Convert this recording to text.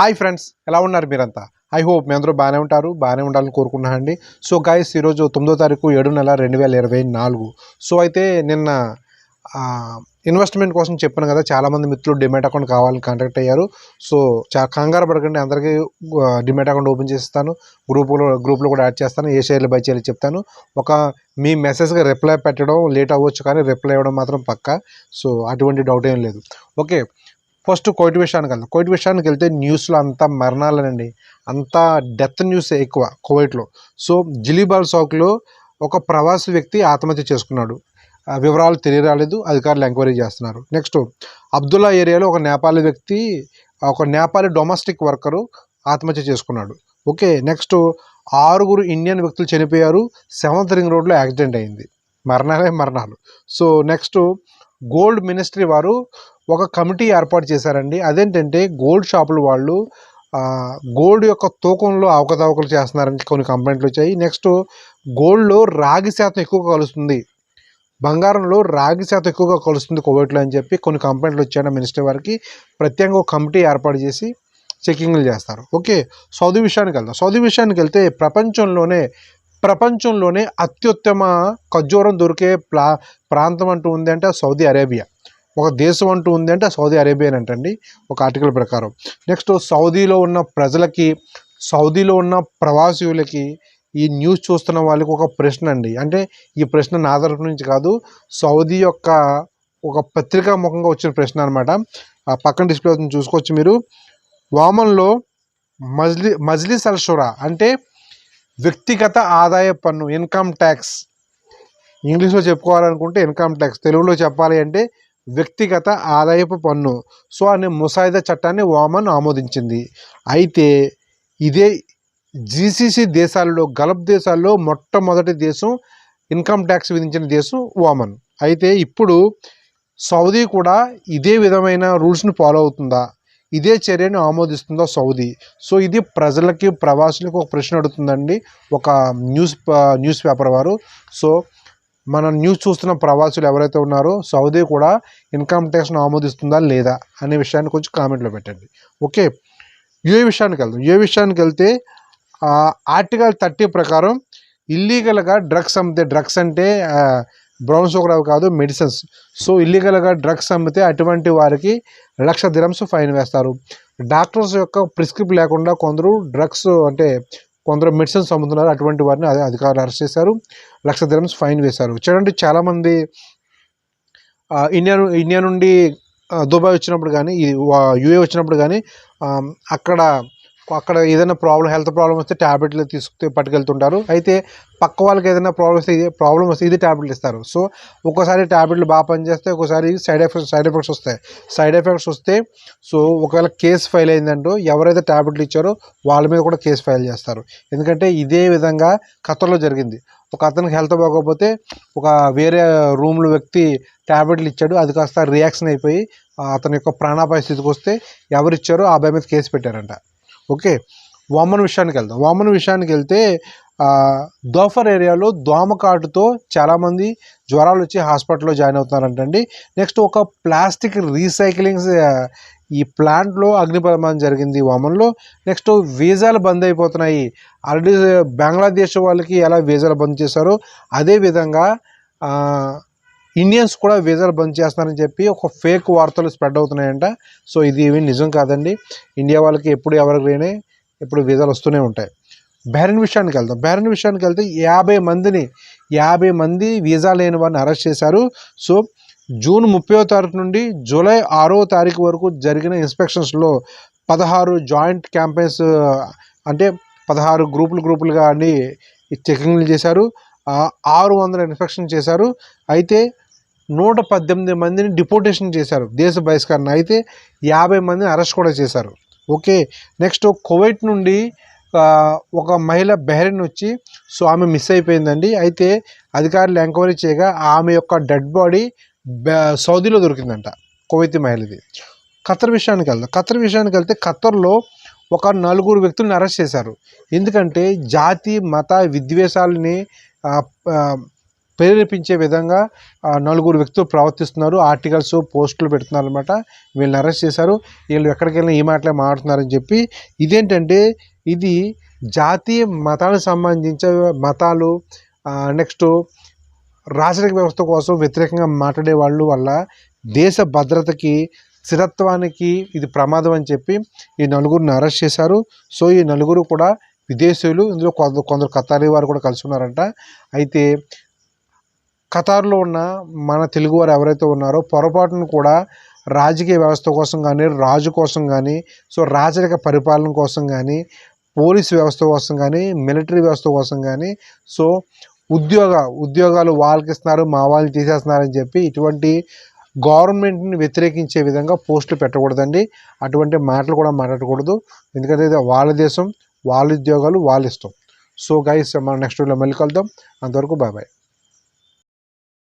Hi friends ఎలా ఉన్నారు మీరంతా? ఐ హోప్ మీ అందరూ బాగానే ఉంటారు బాగానే ఉండాలని కోరుకున్నాను అండి సో గాయస్ ఈరోజు తొమ్మిదో తారీఖు ఏడు నెల రెండు వేల ఇరవై నాలుగు. సో అయితే నిన్న ఇన్వెస్ట్మెంట్ కోసం చెప్పాను కదా చాలామంది మిత్రులు డిమెట్ అకౌంట్ కావాలని కాంటాక్ట్ అయ్యారు. సో చా కంగారు పడకండి అందరికీ డిమాట్ డిమెట్ అకౌంట్ ఓపెన్ చేస్తాను గ్రూపులో గ్రూప్లో కూడా యాడ్ చేస్తాను ఏ షేర్లు బై చేయాలి చెప్తాను. ఒక మీ మెసేజ్కి రిప్లై పెట్టడం లేట్ అవ్వచ్చు కానీ రిప్లై ఇవ్వడం మాత్రం పక్కా. సో అటువంటి డౌట్ ఏం లేదు. ఓకే ఫస్ట్ కోవిడ్ విషయానికి వెళ్దాం. కోవిడ్ విషయానికి వెళ్తే న్యూస్లో అంతా మరణాలనండి. అంతా డెత్ న్యూస్ ఎక్కువ కోవిడ్లో సో జిలీబాల్ చౌక్లో ఒక ప్రవాసి వ్యక్తి ఆత్మహత్య చేసుకున్నాడు. వివరాలు తెలియరాలేదు. అధికారులు ఎంక్వైరీ చేస్తున్నారు. నెక్స్ట్ అబ్దుల్లా ఏరియాలో ఒక నేపాలి వ్యక్తి ఒక నేపాలి డొమెస్టిక్ వర్కరు ఆత్మహత్య చేసుకున్నాడు. ఓకే నెక్స్ట్ ఆరుగురు ఇండియన్ వ్యక్తులు చనిపోయారు. సెవెంత్ రింగ్ రోడ్లో యాక్సిడెంట్ అయింది. మరణాలే మరణాలు. సో నెక్స్ట్ గోల్డ్ మినిస్ట్రీ వారు ఒక కమిటీ ఏర్పాటు చేశారండి. అదేంటంటే గోల్డ్ షాపుల వాళ్ళు గోల్డ్ యొక్క తూకంలో అవకతవకలు చేస్తున్నారని కొన్ని కంప్లైంట్లు వచ్చాయి. నెక్స్ట్ గోల్డ్లో రాగి శాతం ఎక్కువగా కలుస్తుంది. బంగారంలో రాగి శాతం ఎక్కువగా కలుస్తుంది కోవిడ్లో అని చెప్పి కొన్ని కంప్లైంట్లు వచ్చాయన్న మినిస్టర్ వారికి. ప్రత్యేకంగా ఒక కమిటీ ఏర్పాటు చేసి చెకింగ్లు చేస్తారు. ఓకే సౌదీ విషయానికి వెళ్దాం. సౌదీ విషయానికి వెళ్తే ప్రపంచంలోనే ప్రపంచంలోనే అత్యుత్తమ ఖర్జూరం దొరికే ప్లా ప్రాంతం అంటూ ఉంది అంటే సౌదీ అరేబియా. ఒక దేశం అంటూ ఉంది అంటే సౌదీ అరేబియా అంటండి ఒక ఆర్టికల్ ప్రకారం. నెక్స్ట్ సౌదీలో ఉన్న ప్రజలకి సౌదీలో ఉన్న ప్రవాసీయులకి ఈ న్యూస్ చూస్తున్న వాళ్ళకి ఒక ప్రశ్న అండి. అంటే ఈ ప్రశ్న నా తరఫు నుంచి కాదు సౌదీ యొక్క ఒక పత్రికా ముఖంగా వచ్చిన ప్రశ్న అనమాట ఆ పక్కన డిస్ప్లే అవుతుంది చూసుకోవచ్చు మీరు. వామన్లో మజ్లీ మజ్లిస్ అల్షురా అంటే వ్యక్తిగత ఆదాయ పన్ను ఇన్కమ్ ట్యాక్స్. ఇంగ్లీష్లో చెప్పుకోవాలనుకుంటే ఇన్కమ్ ట్యాక్స్ తెలుగులో చెప్పాలి అంటే వ్యక్తిగత ఆదాయపు పన్ను సో అనే ముసాయిదా చట్టాన్ని ఓమన్ ఆమోదించింది. అయితే ఇదే జీసీసీ దేశాల్లో గల్ఫ్ దేశాల్లో మొట్టమొదటి దేశం ఇన్కమ్ ట్యాక్స్ విధించిన దేశం ఓమన్ అయితే ఇప్పుడు సౌదీ కూడా ఇదే విధమైన రూల్స్ని ఫాలో అవుతుందా? ఇదే చర్యను ఆమోదిస్తుందా సౌదీ? సో ఇది ప్రజలకి ప్రవాసులకు ఒక ప్రశ్న అడుగుతుందండి ఒక న్యూస్ న్యూస్ పేపర్ వారు. సో మన న్యూస్ చూస్తున్న ప్రవాసులు ఎవరైతే ఉన్నారో సౌదీ కూడా ఇన్కమ్ ట్యాక్స్ను ఆమోదిస్తుందా లేదా అనే విషయాన్ని కొంచెం కామెంట్లో పెట్టండి. ఓకే ఏ విషయానికి వెళ్దాం? ఏ విషయానికి వెళ్తే ఆర్టికల్ థర్టీ ప్రకారం ఇల్లీగల్గా డ్రగ్స్ అమ్మితే డ్రగ్స్ అంటే బ్రౌన్ షుగర్ అవి కాదు మెడిసిన్స్ సో ఇల్లీగల్గా డ్రగ్స్ అమ్మితే అటువంటి వారికి లక్ష దిరమ్స్ ఫైన్ వేస్తారు. డాక్టర్స్ యొక్క ప్రిస్క్రిప్ట్ లేకుండా కొందరు డ్రగ్స్ అంటే కొందరు మెడిసిన్స్ అమ్ముతున్నారు. అటువంటి వారిని అదే అధికారులు అరెస్ట్ చేశారు. లక్ష దిరమ్స్ ఫైన్ వేశారు. చూడండి చాలామంది ఇండియా ఇండియా నుండి దుబాయ్ వచ్చినప్పుడు కానీ యూఏ వచ్చినప్పుడు కానీ అక్కడ అక్కడ ఏదైనా ప్రాబ్లం హెల్త్ ప్రాబ్లం వస్తే ట్యాబ్లెట్లు తీసుకు పట్టుకెళ్తుంటారు. అయితే పక్క వాళ్ళకి ఏదైనా ప్రాబ్లం వస్తే ఇదే ప్రాబ్లం వస్తే ఇది ట్యాబ్లెట్లు ఇస్తారు. సో ఒక్కోసారి ట్యాబ్లెట్లు బాగా పనిచేస్తే ఒక్కోసారి సైడ్ ఎఫెక్ట్స్ సైడ్ ఎఫెక్ట్స్ వస్తాయి. సైడ్ ఎఫెక్ట్స్ వస్తే సో ఒకవేళ కేసు ఫైల్ అయిందంటూ ఎవరైతే ట్యాబ్లెట్లు ఇచ్చారో వాళ్ళ మీద కూడా కేసు ఫైల్ చేస్తారు. ఎందుకంటే ఇదే విధంగా ఖతర్లో జరిగింది. ఒక అతనికి హెల్త్ బాగోకపోతే ఒక వేరే రూమ్లో వ్యక్తి ట్యాబ్లెట్లు ఇచ్చాడు. అది కాస్త రియాక్షన్ అయిపోయి అతని యొక్క ప్రాణాపాయ స్థితికి వస్తే ఎవరు ఇచ్చారో ఆ అబ్బాయి మీద కేసు పెట్టారంట. ఓకే వామన్ విషయానికి వెళ్దాం. వామన్ విషయానికి వెళ్తే దోఫర్ ఏరియాలో దోమకాటుతో చాలామంది జ్వరాలు వచ్చి హాస్పిటల్లో జాయిన్ అవుతున్నారంటండి. నెక్స్ట్ ఒక ప్లాస్టిక్ రీసైక్లింగ్ ఈ ప్లాంట్లో అగ్ని ప్రమాదం జరిగింది వామన్లో. నెక్స్ట్ వీజాలు బంద్ అయిపోతున్నాయి. ఆల్రెడీ బంగ్లాదేశ్ వాళ్ళకి ఎలా వీజాలు బంద్ చేశారో అదేవిధంగా ఇండియన్స్ కూడా వీసాలు బంద్ చేస్తున్నారని చెప్పి ఒక ఫేక్ వార్తలు స్ప్రెడ్ అవుతున్నాయంట. సో ఇది ఏమీ నిజం కాదండి. ఇండియా వాళ్ళకి ఎప్పుడు ఎవరికైనా ఎప్పుడు వీసాలు వస్తూనే ఉంటాయి. బెహ్రెన్ విషయానికి వెళ్దాం. బెహ్రెన్ విషయానికి వెళ్తే యాభై మందిని యాభై మంది వీసా లేని వారిని అరెస్ట్ చేశారు. సో జూన్ ముప్పై తారీఖు నుండి జూలై ఆరో తారీఖు వరకు జరిగిన ఇన్స్పెక్షన్స్లో పదహారు జాయింట్ క్యాంపెయిన్స్ అంటే పదహారు గ్రూపులు గ్రూపులుగా అన్ని చెకింగ్లు చేశారు. ఆరు వందల ఇన్స్పెక్షన్ చేశారు. అయితే నూట పద్దెనిమిది మందిని డిపోటేషన్ చేశారు. దేశ బహిష్కరణ అయితే యాభై మందిని అరెస్ట్ కూడా చేశారు. ఓకే నెక్స్ట్ కువైట్ నుండి ఒక మహిళ బెహ్రెన్ వచ్చి సో ఆమె మిస్ అయిపోయిందండి. అయితే అధికారులు ఎంక్వైరీ చేయగా ఆమె యొక్క డెడ్ బాడీ సౌదీలో దొరికిందంట కువైతి మహిళది. ఖత్తర్ విషయానికి వెళ్దాం. ఖత్తర్ విషయానికి వెళ్తే ఖత్తర్లో ఒక నలుగురు వ్యక్తులను అరెస్ట్ చేశారు. ఎందుకంటే జాతి మత విద్వేషాలని ప్రేరేపించే విధంగా నలుగురు వ్యక్తులు ప్రవర్తిస్తున్నారు. ఆర్టికల్స్ పోస్టులు పెడుతున్నారు అనమాట వీళ్ళని అరెస్ట్ చేశారు. వీళ్ళు ఎక్కడికి వెళ్ళినా ఈ మాటలే మాట్లాడుతున్నారని చెప్పి ఇదేంటంటే ఇది జాతీయ మతాలకు సంబంధించిన మతాలు నెక్స్ట్ రాజరిక వ్యవస్థ కోసం వ్యతిరేకంగా మాట్లాడే వాళ్ళు వల్ల దేశ భద్రతకి స్థిరత్వానికి ఇది ప్రమాదం అని చెప్పి ఈ నలుగురిని అరెస్ట్ చేశారు. సో ఈ నలుగురు కూడా విదేశీయులు ఇందులో కొందరు కొందరు ఖతారీ వారు కూడా కలిసి ఉన్నారంట అయితే ఖతార్లో ఉన్న మన తెలుగువారు ఎవరైతే ఉన్నారో పొరపాటును కూడా రాజకీయ వ్యవస్థ కోసం కానీ రాజు కోసం కానీ సో రాజరిక పరిపాలన కోసం కానీ పోలీస్ వ్యవస్థ కోసం కానీ మిలిటరీ వ్యవస్థ కోసం కానీ సో ఉద్యోగ ఉద్యోగాలు వాళ్ళకి ఇస్తున్నారు మా వాళ్ళు తీసేస్తున్నారని చెప్పి ఇటువంటి గవర్నమెంట్ని వ్యతిరేకించే విధంగా పోస్టులు పెట్టకూడదండి. అటువంటి మాటలు కూడా మాట్లాడకూడదు. ఎందుకంటే ఇది వాళ్ళ దేశం వాళ్ళ ఉద్యోగాలు వాళ్ళు ఇష్టం. సో గైస్ మనం నెక్స్ట్ వీడియోలో మళ్ళీ కలుద్దాం. అంతవరకు బాయ్ బాయ్